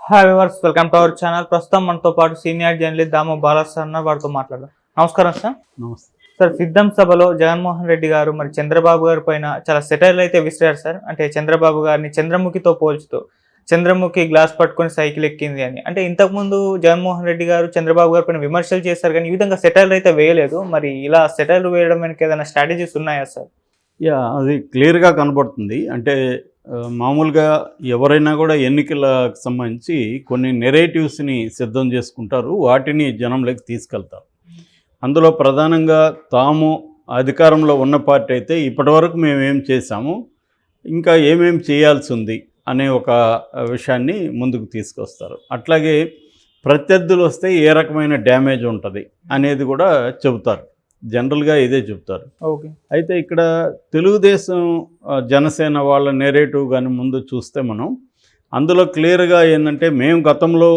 Hi viewers welcome to our channel ప్రస్తుతం మనతో పాటు senior journalist Damu Balas sir ఉన్నారు. వారితో మాట్లాడదాం. నమస్కారం సార్. నమస్తే. సార్ సిద్ధం సభలో జగన్మోహన్ రెడ్డి గారు మరి చంద్రబాబు గారి పైన చాలా సెటైర్లు అయితే విసిరారు సార్. అంటే చంద్రబాబు గారిని చంద్రముఖితో పోల్చుతూ చంద్రముఖి గ్లాస్ పట్టుకొని సైకిల్ ఎక్కింది అని. అంటే ఇంతకుముందు జగన్మోహన్ రెడ్డి గారు చంద్రబాబు గారి పైన విమర్శలు చేశారు కానీ ఈ విధంగా సెటైర్లు అయితే వేయలేదు. మరి ఇలా సెటైర్లు వేయడం వెనక ఏదైనా స్ట్రాటజీస్ ఉన్నాయా సార్? యా అది క్లియర్గా కనబడుతుంది. అంటే మామూలుగా ఎవరైనా కూడా ఎన్నికలకు సంబంధించి కొన్ని నెరేటివ్స్ని సిద్ధం చేసుకుంటారు వాటిని జనంలోకి తీసుకెళ్తారు. అందులో ప్రధానంగా తాము అధికారంలో ఉన్న పార్టీ అయితే ఇప్పటివరకు మేమేం చేశాము ఇంకా ఏమేం చేయాల్సి ఉంది అనే ఒక విషయాన్ని ముందుకు తీసుకొస్తారు. అట్లాగే ప్రత్యర్థులు వస్తే ఏ రకమైన డ్యామేజ్ ఉంటుంది అనేది కూడా చెబుతారు. జనరల్గా ఇదే చెబుతారు ఓకే. అయితే ఇక్కడ తెలుగుదేశం జనసేన వాళ్ళ నెరేటివ్ కానీ ముందు చూస్తే మనం అందులో క్లియర్గా ఏంటంటే మేము గతంలో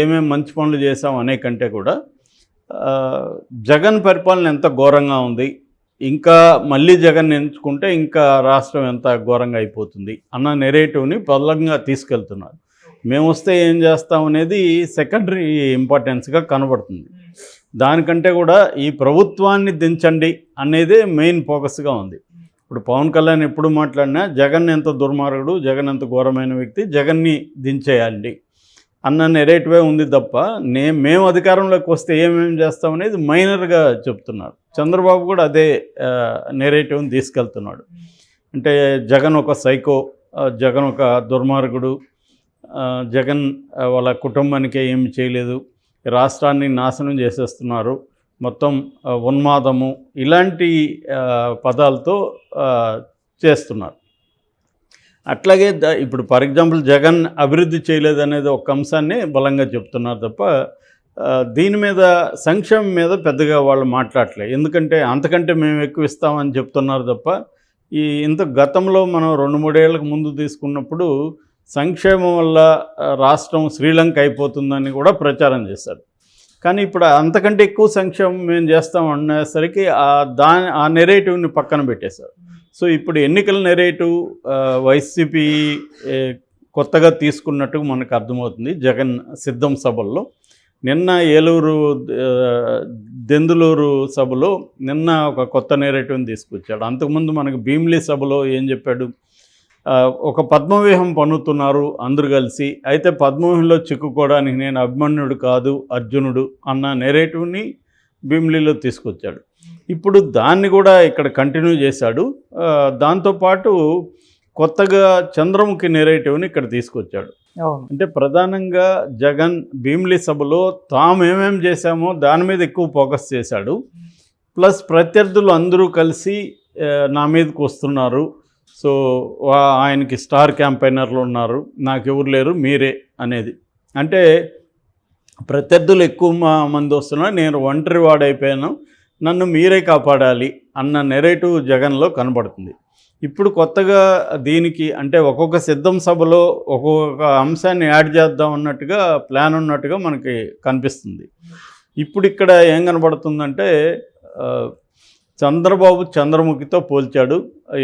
ఏమేం మంచి పనులు చేసాం అనే కంటే కూడా జగన్ పరిపాలన ఎంత ఘోరంగా ఉంది ఇంకా మళ్ళీ జగన్ ఎంచుకుంటే ఇంకా రాష్ట్రం ఎంత ఘోరంగా అయిపోతుంది అన్న నెరేటివ్ని బలంగా తీసుకెళ్తున్నారు. మేము వస్తే ఏం చేస్తాం అనేది సెకండరీ ఇంపార్టెన్స్గా కనబడుతుంది. దానికంటే కూడా ఈ ప్రభుత్వాన్ని దించండి అనేది మెయిన్ ఫోకస్గా ఉంది. ఇప్పుడు పవన్ కళ్యాణ్ ఎప్పుడు మాట్లాడినా జగన్ ఎంత దుర్మార్గుడు జగన్ ఎంత ఘోరమైన వ్యక్తి జగన్ని దించేయండి అన్న నెరేటివే ఉంది తప్ప నే మేము అధికారంలోకి వస్తే ఏమేమి చేస్తామనేది మైనర్గా చెప్తున్నారు. చంద్రబాబు కూడా అదే నెరేటివ్ని తీసుకెళ్తున్నాడు. అంటే జగన్ ఒక సైకో జగన్ ఒక దుర్మార్గుడు జగన్ వాళ్ళ కుటుంబానికే ఏమి చేయలేదు. రాష్ట్రాన్ని నాశనం చేసేస్తున్నారు. మొత్తం ఉన్మాదము ఇలాంటి పదాలతో చేస్తున్నారు. అట్లాగే ద ఇప్పుడు ఫర్ ఎగ్జాంపుల్ జగన్ అభివృద్ధి చేయలేదు అనేది ఒక అంశాన్ని బలంగా చెప్తున్నారు తప్ప దీని మీద సంక్షేమం మీద పెద్దగా వాళ్ళు మాట్లాడలేదు ఎందుకంటే అంతకంటే మేము ఎక్కువ ఇస్తామని చెప్తున్నారు తప్ప ఈ ఇంత గతంలో మనం రెండు మూడేళ్ళకు ముందు తీసుకున్నప్పుడు సంక్షేమం వల్ల రాష్ట్రం శ్రీలంక అయిపోతుందని కూడా ప్రచారం చేశారు. కానీ ఇప్పుడు అంతకంటే ఎక్కువ సంక్షేమం మేము చేస్తాం అనేసరికి ఆ దాని ఆ నెరేటివ్ని పక్కన పెట్టేశారు. సో ఇప్పుడు ఎన్నికల నెరేటివ్ వైసీపీ కొత్తగా తీసుకున్నట్టు మనకు అర్థమవుతుంది జగన్ సిద్ధం సభల్లో. నిన్న ఏలూరు దెందులూరు సభలో నిన్న ఒక కొత్త నెరేటివ్ని తీసుకొచ్చాడు. అంతకుముందు మనకు భీమిలి సభలో ఏం చెప్పాడు? ఒక పద్మవ్యూహం పన్నుతున్నారు అందరూ కలిసి. అయితే పద్మవ్యూహంలో చిక్కుకోవడానికి నేను అభిమన్యుడు కాదు అర్జునుడు అన్న నెరేటివ్ని భీమిలిలో తీసుకొచ్చాడు. ఇప్పుడు దాన్ని కూడా ఇక్కడ కంటిన్యూ చేశాడు. దాంతోపాటు కొత్తగా చంద్రముఖి నెరేటివ్ని ఇక్కడ తీసుకొచ్చాడు. అంటే ప్రధానంగా జగన్ భీమిలి సభలో తాము ఏమేం చేశామో దాని మీద ఎక్కువ ఫోకస్ చేశాడు. ప్లస్ ప్రత్యర్థులు అందరూ కలిసి నా మీదకి వస్తున్నారు. సో వా- ఆయనకి స్టార్ క్యాంపైనర్లు ఉన్నారు. నాకెవరు లేరు మీరే అనేది. అంటే ప్రత్యర్థులు ఎక్కువ మంది వస్తున్నా నేను ఒంటరి వాడైపోయాను. నన్ను మీరే కాపాడాలి అన్న నెరేటివ్ జగన్లో కనబడుతుంది. ఇప్పుడు కొత్తగా దీనికి అంటే ఒక్కొక్క సిద్ధం సభలో ఒక్కొక్క అంశాన్ని యాడ్ చేద్దాం అన్నట్టుగా ప్లాన్ ఉన్నట్టుగా మనకి కనిపిస్తుంది. ఇప్పుడు ఇక్కడ ఏం కనబడుతుందంటే చంద్రబాబు చంద్రముఖితో పోల్చాడు.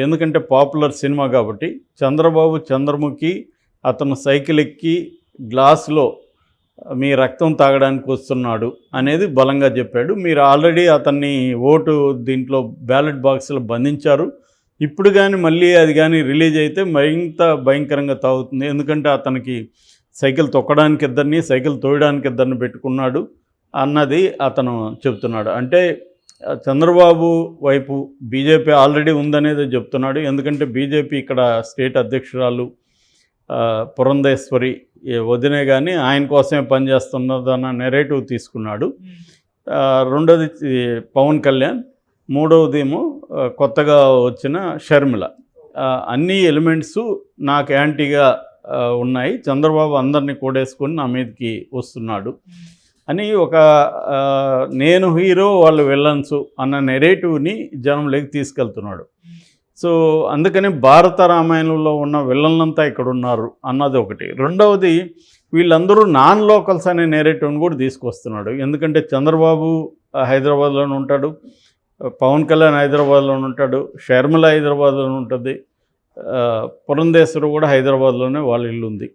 ఎందుకంటే పాపులర్ సినిమా కాబట్టి చంద్రబాబు చంద్రముఖి అతను సైకిల్ ఎక్కి గ్లాస్లో మీ రక్తం తాగడానికి వస్తున్నాడు అనేది బలంగా చెప్పాడు. మీరు ఆల్రెడీ అతన్ని ఓటు దీంట్లో బ్యాలెట్ బాక్స్లో బంధించారు. ఇప్పుడు కానీ మళ్ళీ అది కానీ రిలీజ్ అయితే మరింత భయంకరంగా తాగుతుంది. ఎందుకంటే అతనికి సైకిల్ తొక్కడానికి ఇద్దరిని సైకిల్ తోయడానికి ఇద్దరిని పెట్టుకున్నాడు అన్నది అతను చెప్తున్నాడు. అంటే చంద్రబాబు వైపు బీజేపీ ఆల్రెడీ ఉందనేది చెప్తున్నాడు. ఎందుకంటే బీజేపీ ఇక్కడ స్టేట్ అధ్యక్షురాలు పురంధేశ్వరి వదినే కానీ ఆయన కోసమే పనిచేస్తున్నదన్న నెరేటివ్ తీసుకున్నాడు. రెండోది పవన్ కళ్యాణ్ మూడవదేమో కొత్తగా వచ్చిన షర్మిల. అన్ని ఎలిమెంట్స్ నాకు యాంటీగా ఉన్నాయి. చంద్రబాబు అందరినీ కూడేసుకొని నా మీదకి వస్తున్నాడు. అని ఒక నేను హీరో వాళ్ళు విలన్స్ అన్న నెరేటివ్ని జనంలోకి తీసుకెళ్తున్నాడు. సో అందుకని భారత రామాయణంలో ఉన్న విలన్లంతా ఇక్కడ ఉన్నారు అన్నది ఒకటి. రెండవది వీళ్ళందరూ నాన్ లోకల్స్ అనే నేరేటివ్ని కూడా తీసుకొస్తున్నాడు. ఎందుకంటే చంద్రబాబు హైదరాబాద్లోనే ఉంటాడు పవన్ కళ్యాణ్ హైదరాబాద్లో ఉంటాడు షర్మిల హైదరాబాద్లోనే ఉంటుంది పురంధేశ్వరు కూడా హైదరాబాద్లోనే వాళ్ళ ఇల్లు ఉంది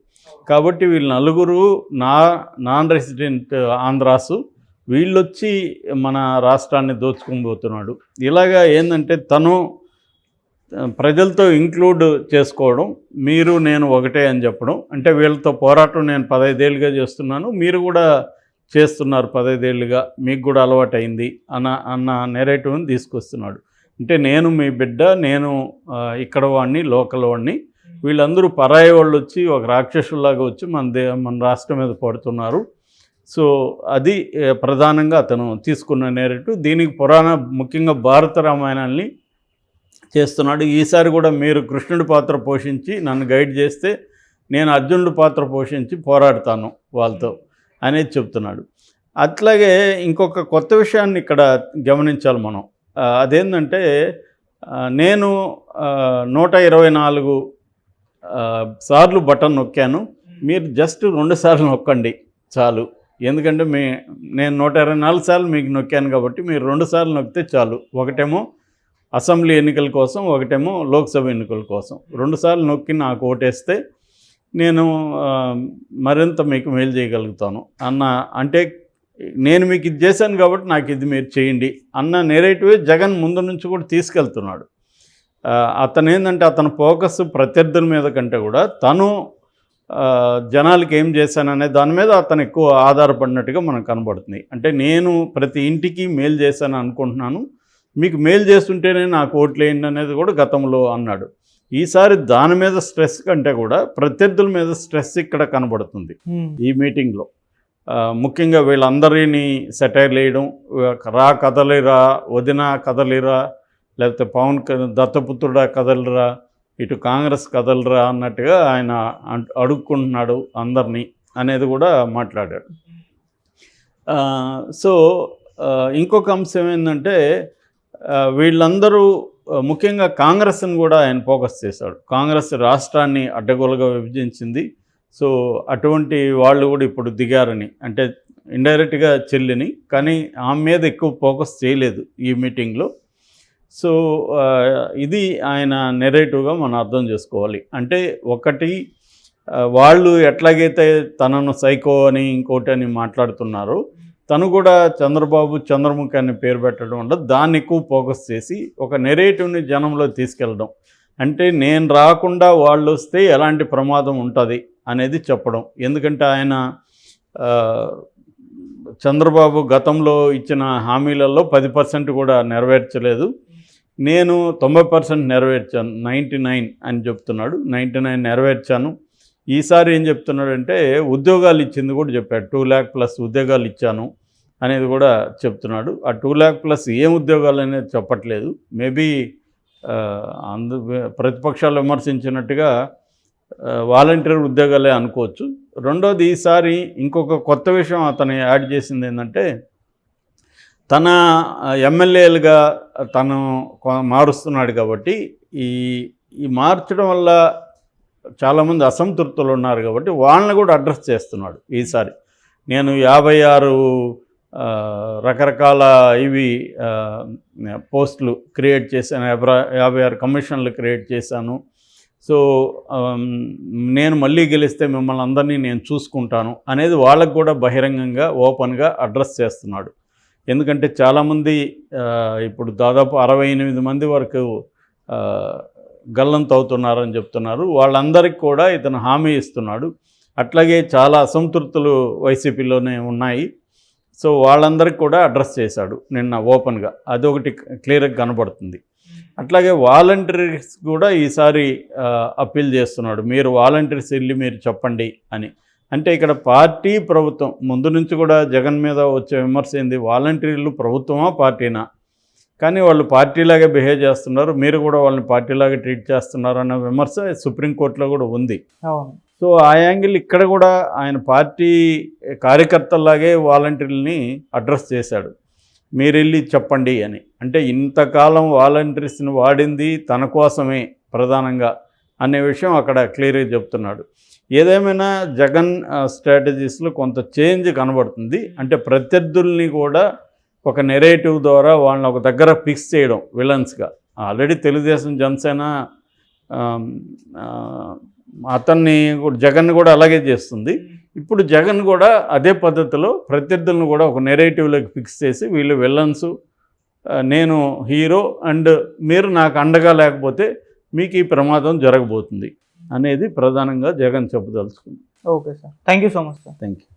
కాబట్టి వీళ్ళు నలుగురు నా నాన్ రెసిడెంట్ ఆంధ్రాసు వీళ్ళొచ్చి మన రాష్ట్రాన్ని దోచుకుపోతున్నాడు ఇలాగా ఏంటంటే తను ప్రజలతో ఇంక్లూడ్ చేసుకోవడం మీరు నేను ఒకటే అని చెప్పడం. అంటే వీళ్ళతో పోరాటం నేను పదైదేళ్ళుగా చేస్తున్నాను మీరు కూడా చేస్తున్నారు పదైదేళ్ళుగా మీకు కూడా అలవాటైంది అన్న అన్న నెరేటివ్ని తీసుకొస్తున్నాడు. అంటే నేను మీ బిడ్డ నేను ఇక్కడ వాడిని లోకల్ వాడిని వీళ్ళందరూ పరాయి వాళ్ళు వచ్చి ఒక రాక్షసుల్లాగా వచ్చి మన దే మన రాష్ట్రం మీద పడుతున్నారు. సో అది ప్రధానంగా అతను తీసుకున్న నేరేటు దీనికి పురాణ ముఖ్యంగా భారత రామాయణాన్ని చేస్తున్నాడు. ఈసారి కూడా మీరు కృష్ణుడి పాత్ర పోషించి నన్ను గైడ్ చేస్తే నేను అర్జునుడి పాత్ర పోషించి పోరాడతాను వాళ్ళతో అనేది చెప్తున్నాడు. అట్లాగే ఇంకొక కొత్త విషయాన్ని ఇక్కడ గమనించాలి మనం. అదేంటంటే నేను నూట ఇరవై నాలుగు సార్లు బటన్ నొక్కాను. మీరు జస్ట్ రెండు సార్లు నొక్కండి చాలు. ఎందుకంటే మీ నేను నూట ఇరవై నాలుగు సార్లు మీకు నొక్కాను కాబట్టి మీరు రెండు సార్లు నొక్కితే చాలు. ఒకటేమో అసెంబ్లీ ఎన్నికల కోసం ఒకటేమో లోక్సభ ఎన్నికల కోసం. రెండుసార్లు నొక్కి నాకు ఓటేస్తే నేను మరింత మీకు మేలు చేయగలుగుతాను. అన్న అంటే నేను మీకు ఇది చేశాను కాబట్టి నాకు ఇది మీరు చేయండి అన్న నేరేటివే జగన్ ముందు నుంచి కూడా తీసుకెళ్తున్నాడు. అతను ఏంటంటే అతని ఫోకస్ ప్రత్యర్థుల మీద కంటే కూడా తను జనాలకి ఏం చేశాననే దాని మీద అతను ఎక్కువ ఆధారపడినట్టుగా మనకు కనబడుతుంది. అంటే నేను ప్రతి ఇంటికి మేలు చేశాను అనుకుంటున్నాను. మీకు మేలు చేస్తుంటేనే నాకు ఓట్లు వేయండి అనేది కూడా గతంలో అన్నాడు. ఈసారి దాని మీద స్ట్రెస్ కంటే కూడా ప్రత్యర్థుల మీద స్ట్రెస్ ఇక్కడ కనబడుతుంది. ఈ మీటింగ్లో ముఖ్యంగా వీళ్ళందరినీ సెటైర్లు వేయడం రా కదలిరా వదిన కదలిరా లేకపోతే పవన్ దత్తపుత్రుడా కదలరా ఇటు కాంగ్రెస్ కదలరా అన్నట్టుగా ఆయన అడుక్కుంటున్నాడు అందరినీ అనేది కూడా మాట్లాడాడు. సో ఇంకొక అంశం ఏంటంటే వీళ్ళందరూ ముఖ్యంగా కాంగ్రెస్ని కూడా ఆయన ఫోకస్ చేశాడు. కాంగ్రెస్ రాష్ట్రాన్ని అడ్డగోలుగా విభజించింది. సో అటువంటి వాళ్ళు కూడా ఇప్పుడు దిగారని అంటే ఇండైరెక్ట్గా చెల్లిని కానీ ఆమె మీద ఎక్కువ ఫోకస్ చేయలేదు ఈ మీటింగ్లో. సో ఇది ఆయన నెరేటివ్గా మనం అర్థం చేసుకోవాలి. అంటే ఒకటి వాళ్ళు ఎట్లాగైతే తనను సైకో అని ఇంకోటి అని మాట్లాడుతున్నారో తను కూడా చంద్రబాబు చంద్రముఖి అని పేరు పెట్టడం వల్ల దాన్ని ఎక్కువ ఫోకస్ చేసి ఒక నెరేటివ్ని జనంలో తీసుకెళ్ళడం. అంటే నేను రాకుండా వాళ్ళు వస్తే ఎలాంటి ప్రమాదం ఉంటుంది అనేది చెప్పడం. ఎందుకంటే ఆయన చంద్రబాబు గతంలో ఇచ్చిన హామీలలో పది పర్సెంట్ కూడా నెరవేర్చలేదు. నేను తొంభై పర్సెంట్ నెరవేర్చాను నైంటీ నైన్ అని చెప్తున్నాడు. నైంటీ నైన్ నెరవేర్చాను. ఈసారి ఏం చెప్తున్నాడంటే ఉద్యోగాలు ఇచ్చింది కూడా చెప్పాడు. టూ ల్యాక్ ప్లస్ ఉద్యోగాలు ఇచ్చాను అనేది కూడా చెప్తున్నాడు. ఆ టూ ల్యాక్ ప్లస్ ఏం ఉద్యోగాలు అనేది చెప్పట్లేదు. మేబీ అందు ప్రతిపక్షాలు విమర్శించినట్టుగా వాలంటీర్ ఉద్యోగాలే అనుకోవచ్చు. రెండోది ఈసారి ఇంకొక కొత్త విషయం అతను యాడ్ చేసింది ఏంటంటే తన ఎమ్మెల్యేలుగా తను మారుస్తున్నాడు కాబట్టి ఈ ఈ మార్చడం వల్ల చాలామంది అసంతృప్తులు ఉన్నారు కాబట్టి వాళ్ళని కూడా అడ్రస్ చేస్తున్నాడు ఈసారి. నేను యాభై ఆరు రకరకాల ఇవి పోస్టులు క్రియేట్ చేశాను. యాభై యాభై ఆరు కమిషన్లు క్రియేట్ చేశాను. సో నేను మళ్ళీ గెలిస్తే మిమ్మల్ని అందరినీ నేను చూసుకుంటాను అనేది వాళ్ళకు కూడా బహిరంగంగా ఓపెన్గా అడ్రస్ చేస్తున్నాడు. ఎందుకంటే చాలామంది ఇప్పుడు దాదాపు అరవై ఎనిమిది మంది వరకు గల్లంత అవుతున్నారని చెప్తున్నారు. వాళ్ళందరికీ కూడా ఇతను హామీ ఇస్తున్నాడు. అట్లాగే చాలా అసంతృప్తులు వైసీపీలోనే ఉన్నాయి. సో వాళ్ళందరికీ కూడా అడ్రస్ చేశాడు నిన్న ఓపెన్గా. అదొకటి క్లియర్గా కనబడుతుంది. అట్లాగే వాలంటీర్స్ కూడా ఈసారి అప్పీల్ చేస్తున్నాడు. మీరు వాలంటీర్స్ వెళ్ళి మీరు చెప్పండి అని. అంటే ఇక్కడ పార్టీ ప్రభుత్వం ముందు నుంచి కూడా జగన్ మీద వచ్చే విమర్శ ఏంది? వాలంటీర్లు ప్రభుత్వమా పార్టీనా? కానీ వాళ్ళు పార్టీలాగే బిహేవ్ చేస్తున్నారు. మీరు కూడా వాళ్ళని పార్టీలాగా ట్రీట్ చేస్తున్నారు అన్న విమర్శ సుప్రీంకోర్టులో కూడా ఉంది. సో ఆ యాంగిల్ ఇక్కడ కూడా ఆయన పార్టీ కార్యకర్తల్లాగే వాలంటీర్లని అడ్రస్ చేశాడు. మీరు వెళ్ళి చెప్పండి అని. అంటే ఇంతకాలం వాలంటీర్స్ని వాడింది తన కోసమే ప్రధానంగా అనే విషయం అక్కడ క్లియర్గా చెప్తున్నాడు. ఏదేమైనా జగన్ స్ట్రాటజీస్లో కొంత చేంజ్ కనబడుతుంది. అంటే ప్రత్యర్థుల్ని కూడా ఒక నెరేటివ్ ద్వారా వాళ్ళని ఒక దగ్గర ఫిక్స్ చేయడం విలన్స్గా ఆల్రెడీ తెలుగుదేశం జనసేన అతన్ని కూడా జగన్ కూడా అలాగే చేస్తుంది. ఇప్పుడు జగన్ కూడా అదే పద్ధతిలో ప్రత్యర్థులను కూడా ఒక నెరేటివ్లోకి ఫిక్స్ చేసి వీళ్ళు విలన్స్ నేను హీరో అండ్ మీరు నాకు అండగా లేకపోతే మీకు ఈ ప్రమాదం జరగబోతుంది. అనేది ప్రధానంగా జగన్ చెప్పదలుచుకుంది. Okay sir. Thank you so much sir. Thank you